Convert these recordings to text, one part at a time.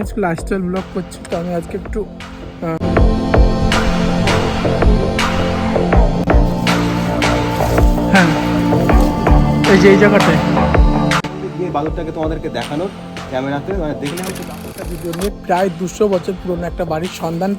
আজকে lifestyle blog করছি তো আমি আজকে একটু হ্যাঁ এই যে এই জায়গাটায় দিয়ে বালুরটাকে তোমাদেরকে দেখানোর ক্যামেরাতে মানে দেখলে প্রায় দুশো বছর পুরনো একটা বাড়ির সন্ধান।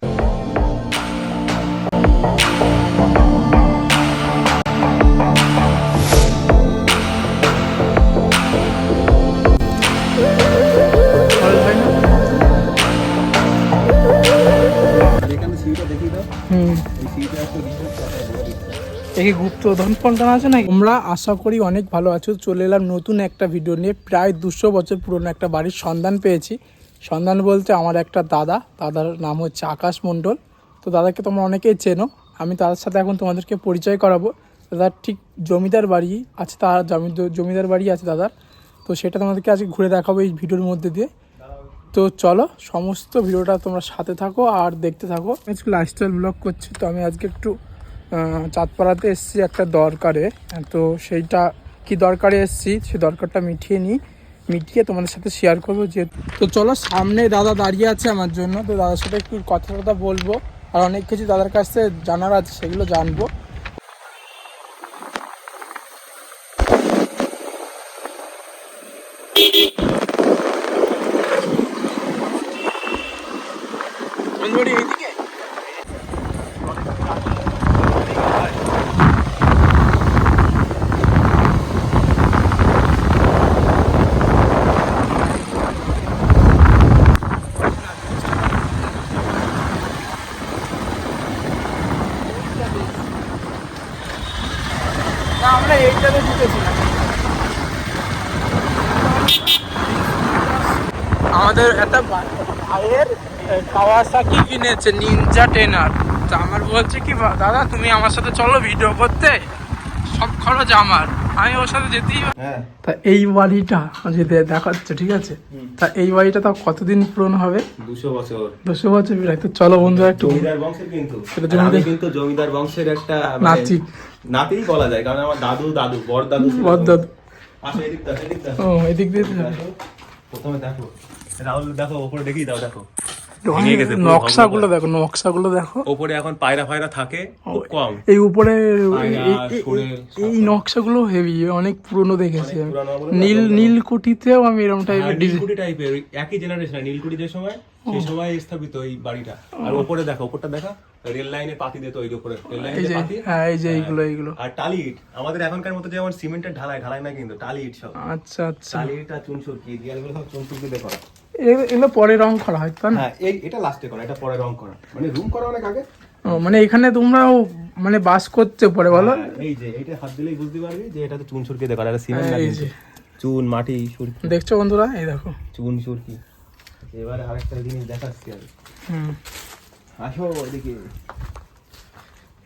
একে গুপ্ত ধন ফন্টান আছে নাকি? আমরা আশা করি অনেক ভালো আছো। চলে এলাম নতুন একটা ভিডিও নিয়ে। প্রায় দুশো বছর পুরনো একটা বাড়ির সন্ধান পেয়েছি। সন্ধান বলতে আমার একটা দাদা। দাদার নাম হচ্ছে আকাশ মণ্ডল। তো দাদাকে তোমরা অনেকেই চেনো। আমি তাদের সাথে এখন তোমাদেরকে পরিচয় করাবো। দাদার ঠিক জমিদার বাড়ি আছে তার জমিদার বাড়ি আছে দাদার। তো সেটা তোমাদেরকে আজকে ঘুরে দেখাবো এই ভিডিওর মধ্যে দিয়ে। তো চলো, সমস্ত ভিডিওটা তোমরা সাথে থাকো আর দেখতে থাকো। আজকে লাইফস্টাইল ব্লগ করছি, তো আমি আজকে একটু চাঁদপাড়াতে এসেছি একটা দরকারে। তো সেইটা কি দরকারে এসেছি, সে দরকারটা মিটিয়ে নিই। মিটিয়ে তোমাদের সাথে শেয়ার করব যে তো চলো সামনে দাদা দাঁড়িয়ে আছে আমার জন্য। তো দাদার সাথে একটু কথা কথা বলব। আর অনেক কিছু দাদার কাছ থেকে জানার আছে, সেগুলো জানব বন্ধুরি এইদিকে না আমরা এইটাতে ঢুকেছিলাম আমাদের একটা ভাইয়ের কাওয়াসাকি কিনেছে নিনজা টেনার তা আমার বলছে কি দাদা, তুমি আমার সাথে চলো ভিডিও করতে? সব খরচ আমার। আমি ওর সাথে যেতেই হ্যাঁ। তা এই বাড়িটা যে দেখাচ্ছে ঠিক আছে? তা এই বাড়িটা তাও কতদিন পুরনো হবে? দুশো বছর। দুশো বছর চলো বন্ধুরা একটু জমিদার বংশের কিন্তু। আমি জমিদার- কিন্তু জমিদার বংশের একটা মানে নাতি। নাতিই বলা যায় কারণ আমার দাদু দাদু বড় দাদু। বড় দাদু। আসো এদিক দাও এদিক দাও ও এদিক দিয়ে প্রথমে দেখো। রাহুল দেখো ওপরে দেখিয়ে দাও দেখো। ভেঙে গেছে নকশাগুলো দেখো নকশাগুলো দেখো। ওপরে এখন পায়রা ফায়রা থাকে খুব কম। এই উপরে এই- নকশাগুলো হেভি অনেক পুরনো দেখেছি আমি। নীল নীলকুঠিতেও আমি এরকম টাইপের টাইপের একই জেনারেশন নীলকুঠি যে সময় সেই সময় স্থাপিত এই বাড়িটা। আর ওপরে দেখো ওপরটা দেখা রেল পাতি দিত ওই যে উপরে রেল পাতি হ্যাঁ এই যে এইগুলো এইগুলো। আর টালি ইট আমাদের এখনকার মতো যেমন সিমেন্টের ঢালাই ঢালাই না কিন্তু টালি ইট সব। আচ্ছা আচ্ছা। টালি ইট আর চুনসুরকি দেয়ালগুলো সব চুনসুরকি দিয়ে করা। এগুলো পরে রং করা হয় না? হ্যাঁ এই এটা লাস্টে করা এটা পরে রং করা। মানে রুম করা অনেক আগে। মানে এখানে তোমরাও মানে বাস করতে পরে বলো? হ্যাঁ, এই যে এটা হাত দিলেই বুঝতে পারবি যে এটা তো চুন সুরকি দিয়ে করা এটা সিমেন্ট। যে। চুন মাটি সুরকি। দেখছ বন্ধুরা? এই দেখো। চুন সুরকি। এবারে আরেকটা জিনিস দেখাচ্ছি আমি। আসো ওইদিকে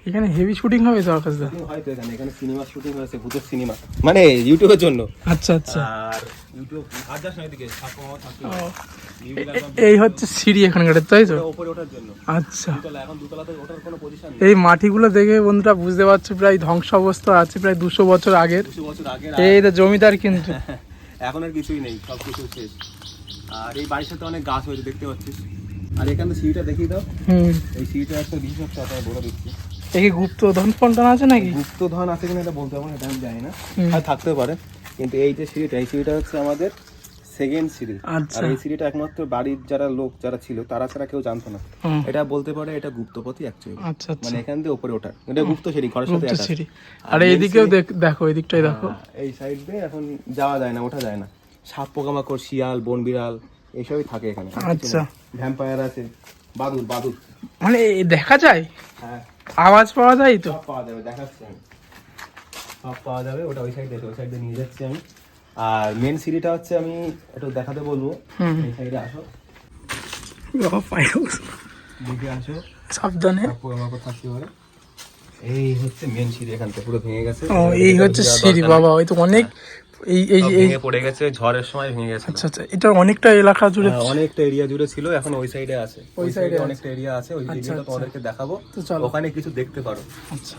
এখানে হেভি শুটিং হবে তো আকাশ দা? হয়তো এখানে এখানে সিনেমা শুটিং হয়েছে ভূতের সিনেমা মানে ইউটিউবের জন্য। আচ্ছা আচ্ছা। আর ইউটিউব আর যাস না এদিকে এই হচ্ছে সিঁড়ি এখানকার তাই তো? উপরে ওঠার জন্য। আচ্ছা। দুতলা এখন দুতলাতে ওঠার কোনো পজিশন এই মাটিগুলো দেখে বন্ধুরা বুঝতে পারছ প্রায় ধ্বংস অবস্থা আছে প্রায় দুশো বছর আগের। দুশো বছর আগে এই তো জমিদার কিন্তু। এখন আর কিছুই নেই সব কিছু শেষ। আর এই বাড়ির সাথে অনেক গাছ হয়েছে দেখতে পাচ্ছিস। আর এখানে সিঁড়িটা দেখিয়ে দাও। এই সিঁড়িটা একটা বিশেষ কথা বলে দিচ্ছি। একে গুপ্ত ধন ফন্টান আছে নাকি? গুপ্ত ধন আছে কিনা এটা বলতে পারব না এটা আমি জানি না। আর থাকতে পারে। কিন্তু এই যে সিঁড়িটা এই সিঁড়িটা হচ্ছে আমাদের সেকেন্ড সিঁড়ি। আচ্ছা। আর এই সিঁড়িটা একমাত্র বাড়ির যারা লোক যারা ছিল তারা ছাড়া কেউ জানতো না। এটা বলতে পারে এটা গুপ্তপথি অ্যাকচুয়ালি আচ্ছা আচ্ছা। মানে এখান দিয়ে উপরে ওঠা। এটা গুপ্ত সিঁড়ি ঘরের সাথে আর এইদিকেও দেখ- দেখো এই দিকটাই দেখো এই সাইড দিয়ে এখন যাওয়া যায় না ওঠা যায় না। সাপ পোকামাকড় শিয়াল বন বিড়াল এইসবই থাকে এখানে। আচ্ছা। ভ্যাম্পায়ার আছে বাদুর বাদুর মানে দেখা যায়? হ্যাঁ। আওয়াজ পাওয়া যায় তো? পাওয়া যাবে দেখাচ্ছি আমি। সব পাওয়া যাবে ওটা ওই সাইডে ওই সাইডে নিয়ে যাচ্ছি আমি। আর মেন সিঁড়িটা হচ্ছে আমি একটু দেখাতে বলব। এই সাইডে আসো। বস। আসো। সাবধানে। পোকামাকড় থাকতে পারে। এই হচ্ছে মেন সিঁড়ি এখান থেকে পুরো ভেঙে গেছে। ও এই হচ্ছে সিঁড়ি বাবা ওই তো অনেক এই এই এই পড়ে গেছে ঝড়ের সময় ভেঙে গেছে। আচ্ছা আচ্ছা এটা অনেকটা এলাকা জুড়ে হ্যাঁ, অনেকটা এরিয়া জুড়ে ছিল এখন ওই সাইডে আছে। ওই সাইডে অনেকটা এরিয়া আছে ওই আচ্ছা, এরিয়াটা আচ্ছা। তোমাদেরকে দেখাবো। তো চলো। ওখানে কিছু দেখতে পারো। আচ্ছা।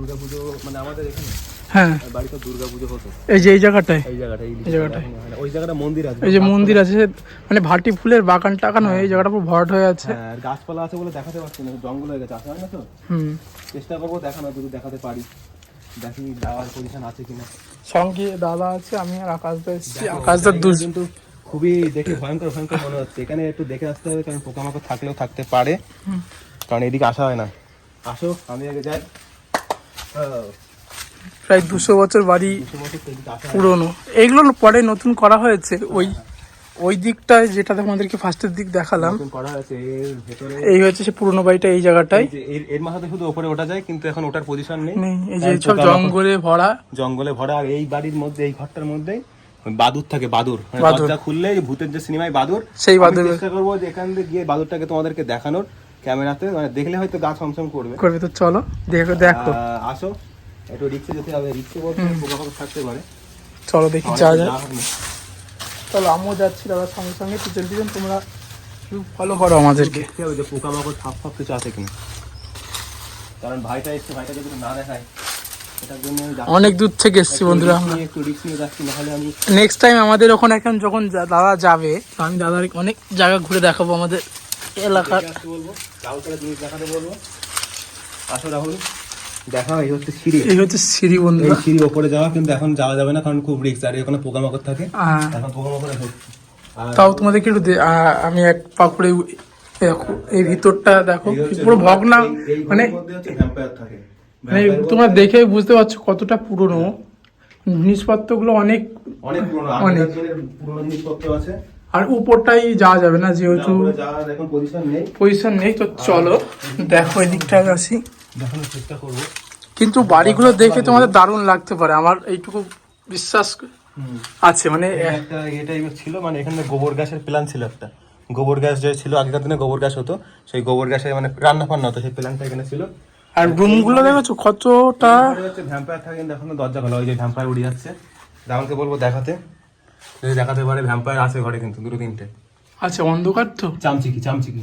দুর্গা পুজো হতো। এই যে এই জায়গাটায়? এই জায়গাটা এই এই জায়গাটায়। এখন। হয় না। ওই জায়গাটা মন্দির আছে। এই যে মন্দির আছে মানে ভাটি ফুলের বাগান হয়ে এই জায়গাটা পুরো ভরাট হয়ে আছে। হ্যাঁ আর গাছপালা আছে বলে দেখাতে পারছি না জঙ্গল হয়ে গেছে আসা হয় না তো? হুম। চেষ্টা করব দেখানো যদি দেখাতে পারি। দেখি পজিশন আছে কিনা। সঙ্গে দাদা আছে আমি আর আকাশদা এসেছি। আকাশদার দু কিন্তু খুবই দেখে ভয়ঙ্কর ভয়ঙ্কর মনে হচ্ছে। এখানে একটু দেখে আসতে হবে কারণ পোকামাকড় থাকলেও থাকতে পারে। কারণ এদিকে আসা হয় না। আসো আমি আগে যাই। প্রায় দুশো বছর বাড়ি। পুরনো। এইগুলো পরে নতুন করা হয়েছে। ওই ওই দিকটায় যেটা তোমাদেরকে ফার্স্টের দিক দেখালাম এই হচ্ছে সে পুরনো বাড়িটা এই জায়গাটায়। এর- মাথাতে শুধু ওপরে ওঠা যায় কিন্তু এখন ওটার পজিশন নেই। এই যে সব জঙ্গলে ভরা। জঙ্গলে ভরা আর এই বাড়ির মধ্যে এই ঘরটার মধ্যে বাদুর থাকে বাদুর মানে বাদুর। দরজা খুললে ভূতের যে সিনেমায় বাদুর সেই বাদুর চেষ্টা করব যে এখান থেকে গিয়ে বাদুরটাকে তোমাদেরকে দেখানোর। ক্যামেরাতে মানে দেখলে হয়তো গা ছমছম করবে। করবে তো চলো দেখো দেখো আসো। একটু রিক্সে যেতে হবে রিক্সে বলতে পোকামাকড় থাকতে পারে। চলো দেখি অনেক যা যায়। চলো আমিও যাচ্ছি দাদার সঙ্গে সঙ্গে। পিছন পিছন তোমরা ফলো করো আমাদেরকে। দেখতে হবে যে পোকামাকড় থাপ ফাপ কিছু আছে কিনা। কারণ ভাইটা এসছে ভাইটা যদি না দেখায় এটার জন্য অনেক দূর থেকে এসেছি বন্ধুরা নেক্সট টাইম আমাদের ওখানে এখন যখন দাদা যাবে আমি দাদার অনেক জায়গা ঘুরে দেখাবো আমাদের। এলাকার দেখে হচ্ছে সিঁড়ি। এই হচ্ছে সিঁড়ি এই সিঁড়ি ওপরে যাওয়া কিন্তু এখন যাওয়া যাবে না কারণ খুব রিস্ক আর এখানে পোকামাকড় থাকে। হ্যাঁ। এখন পোকামাকড়ে তাও তোমাদেরকে একটু দে- আমি এক পাকুড়ে দেখো এই ভিতরটা দেখো পুরো ভগ্না মানে ঘরের মধ্যে হচ্ছে ভ্যাম্পায়ার থাকে। মানে তোমরা দেখে বুঝতে পারছ কতটা পুরনো। জিনিসপত্রগুলো অনেক অনেক পুরনো। অনেক। পুরনো জিনিসপত্র আছে। আর উপরটাই যাওয়া যাবে না যেহেতু পজিশন নেই। পজিশন নেই তো চলো দেখো এই দিকটায় আসি চেষ্টা করব। কিন্তু বাড়িগুলো দেখে তোমাদের দারুণ লাগতে পারে আমার এইটুকু বিশ্বাস আছে মানে এই ছিল মানে এখানে গোবর গ্যাসের প্ল্যান ছিল একটা। গোবর গ্যাস যে ছিল আগেকার দিনে গোবর গ্যাস হতো সেই গোবর গ্যাসে মানে রান্না ফান্না হতো সেই প্ল্যানটা এখানে ছিল। আর রুমগুলো দেখেছ কতটা? হচ্ছে ভ্যাম্পায়ার থাকে এখনও দরজা খোলা ওই যে ভ্যাম্পায়ার উড়ে যাচ্ছে। রাহুলকে বলব দেখাতে। যদি দেখাতে পারে ভ্যাম্পায়ার আছে ঘরে কিন্তু দুটো তিনটে। আচ্ছা অন্ধকার তো? চামচিকি চামচিকি।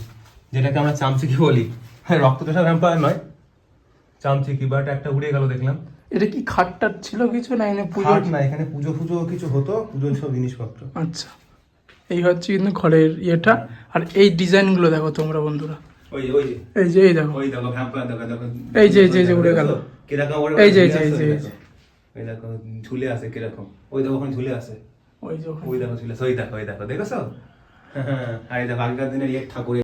যেটাকে আমরা চামচিকি বলি। হ্যাঁ রক্তচোষা ভ্যাম্পায়ার নয়। চামচিকি বাট একটা উড়ে গেল দেখলাম। এটা কি খাটটার ছিল কিছু না এনে পুজো না এখানে পুজো ফুজো কিছু হতো পুজোর সব জিনিসপত্র। আচ্ছা। এই হচ্ছে কিন্তু ঘরের ইয়েটা। আর এই ডিজাইনগুলো দেখো তোমরা বন্ধুরা। ওই ওই যে। এই যে এই দেখো। ওই দেখো ভ্যাম্পায়ার দেখো দেখো। এই যে, এই যে, উড়ে গেল। এই যে, এই যে, এই যে, ঝুলে আছে কীরকম। ওই দেখো ওখানে ঝুলে আছে। ওই যে। ওই দেখো ছিল ওই দেখো ওই দেখো দেখেছ হ্যাঁ আর এই দেখো আগেকার দিনের ইয়ে ঠাকুর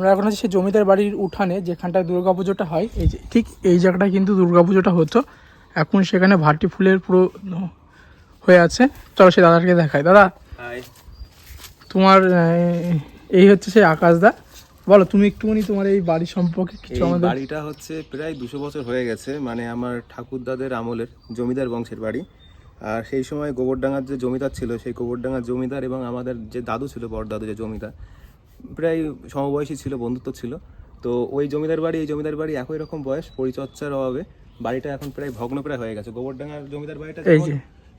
আমরা এখন আছি সেই জমিদার বাড়ির উঠানে যেখানটায় দুর্গাপুজোটা হয় এই যে ঠিক এই জায়গাটায় কিন্তু দুর্গা পুজোটা হতো। এখন সেখানে ভাটি ফুলের পুরো হয়ে আছে। চলো সে দাদাকে দেখায় দাদা তোমার এই হচ্ছে সেই আকাশদা বলো তুমি একটুখানি তোমার এই বাড়ি সম্পর্কে কিছু আমাদের বাড়িটা হচ্ছে প্রায় দুশো বছর হয়ে গেছে মানে আমার ঠাকুরদাদের আমলের জমিদার বংশের বাড়ি। আর সেই সময় গোবরডাঙ্গার যে জমিদার ছিল সেই গোবরডাঙ্গার জমিদার এবং আমাদের যে দাদু ছিল বড় দাদু যে জমিদার প্রায় সমবয়সী ছিল বন্ধুত্ব ছিল। তো ওই জমিদার বাড়ি এই জমিদার বাড়ি একই রকম বয়স পরিচর্যার অভাবে বাড়িটা এখন প্রায় ভগ্নপ্রায় হয়ে গেছে। গোবরডাঙ্গার জমিদার বাড়িটা।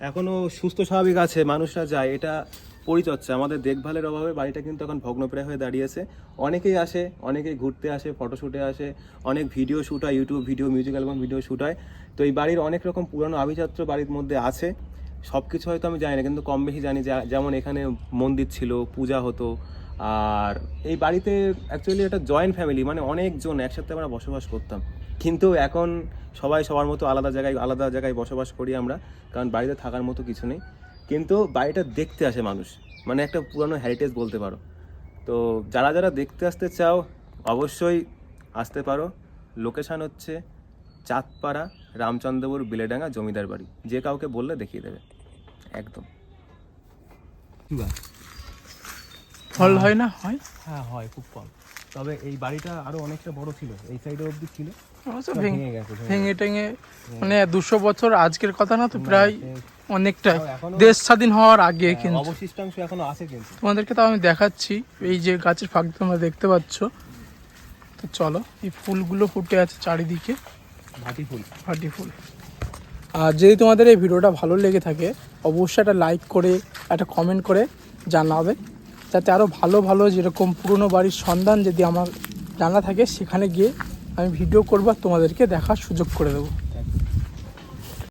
এখনও সুস্থ স্বাভাবিক আছে মানুষরা যায় এটা পরিচর্যা। আমাদের দেখভালের অভাবে বাড়িটা কিন্তু এখন ভগ্নপ্রায় হয়ে দাঁড়িয়েছে। অনেকেই আসে অনেকেই ঘুরতে আসে ফটোশ্যুটে আসে অনেক ভিডিও শ্যুট হয় YouTube video music album video shoot হয়। তো এই বাড়ির অনেক রকম পুরানো আভিজাত্য বাড়ির মধ্যে আছে। সব কিছু হয়তো আমি জানি না কিন্তু কম বেশি জানি যে যেমন এখানে মন্দির ছিল পূজা হতো আর এই বাড়িতে অ্যাকচুয়ালি একটা জয়েন্ট ফ্যামিলি মানে অনেকজন একসাথে আমরা বসবাস করতাম। কিন্তু এখন সবাই সবার মতো আলাদা জায়গায় আলাদা জায়গায় বসবাস করি আমরা, কারণ বাড়িতে থাকার মতো কিছু নেই। কিন্তু বাড়িটা দেখতে আসে মানুষ মানে একটা পুরানো হেরিটেজ বলতে পারো। তো যারা যারা দেখতে আসতে চাও, অবশ্যই আসতে পারো। লোকেশান হচ্ছে চাঁদপাড়া, রামচন্দ্রপুর, বিলেডাঙ্গা, জমিদার বাড়ি। যে কাউকে বললে দেখিয়ে দেবে। একদম। ফল হয় না? হয়? হ্যাঁ হয় খুব কম। তবে এই বাড়িটা আরও অনেকটা বড় ছিল এই সাইডে অবধি ছিল। ভেঙে টেঙে মানে দুশো বছর আজকের কথা না তো প্রায়। অনেকটাই দেশ স্বাধীন হওয়ার আগে কিন্তু। অবশিষ্টাংশ এখনও আছে কিন্তু। তোমাদেরকে তাও আমি দেখাচ্ছি এই যে গাছের ফাঁক তোমরা দেখতে পাচ্ছ। তো চলো এই ফুলগুলো ফুটে আছে চারিদিকে। ভাটি ফুল। ফাটি ফুল। আর যদি তোমাদের এই ভিডিওটা ভালো লেগে থাকে অবশ্যই একটা লাইক করে একটা কমেন্ট করে জানাবে। যাতে আরও ভালো ভালো যেরকম পুরনো বাড়ির সন্ধান যদি আমার জানা থাকে, সেখানে গিয়ে আমি ভিডিও করব তোমাদেরকে দেখার সুযোগ করে দেবো।